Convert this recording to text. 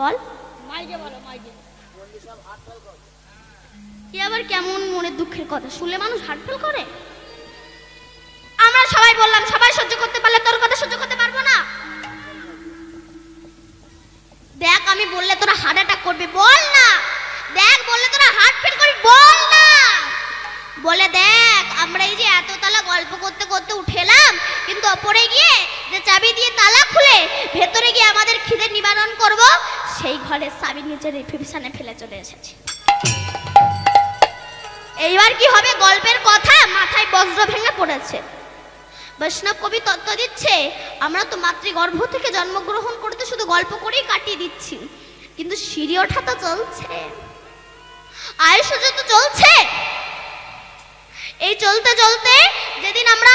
বল। এ আবার কেমন মনের দুঃখের কথা? শুনলে মানুষ হার্ট ফেল করে? আমরা সবাই বললাম সবাই সহ্য করতে পারলে তোর কথা সহ্য করতে পারব না। দেখ আমি বললে তোরা হার্ট অ্যাটাক করবি বল না। দেখ বললে তোরা হার্ট ফেল করবি বল না। বলে দেখ আমরা এই যে এত তালা গল্প করতে করতে উঠেলাম কিন্তু ওপরে গিয়ে যে চাবি দিয়ে তালা খুলে ভেতরে গিয়ে আমাদের খিদে নিবারণ সেই ঘরের চাবি নিচে রিফিউশনে ফেলে চলে এসেছি। এইবার কি হবে? গল্পের কথা মাথায় বজ্র ভেঙে পড়েছে। বৈষ্ণব কবি তত্ত্ব দিচ্ছে, আমরা তো মাতৃগর্ভ থেকে জন্মগ্রহণ করতে শুধু গল্প করেই কাটিয়ে দিচ্ছি। কিন্তু সিঁড়ি ওঠা তো চলছে। আয়ুষ তো চলছে, এই চলতে চলতে যেদিন আমরা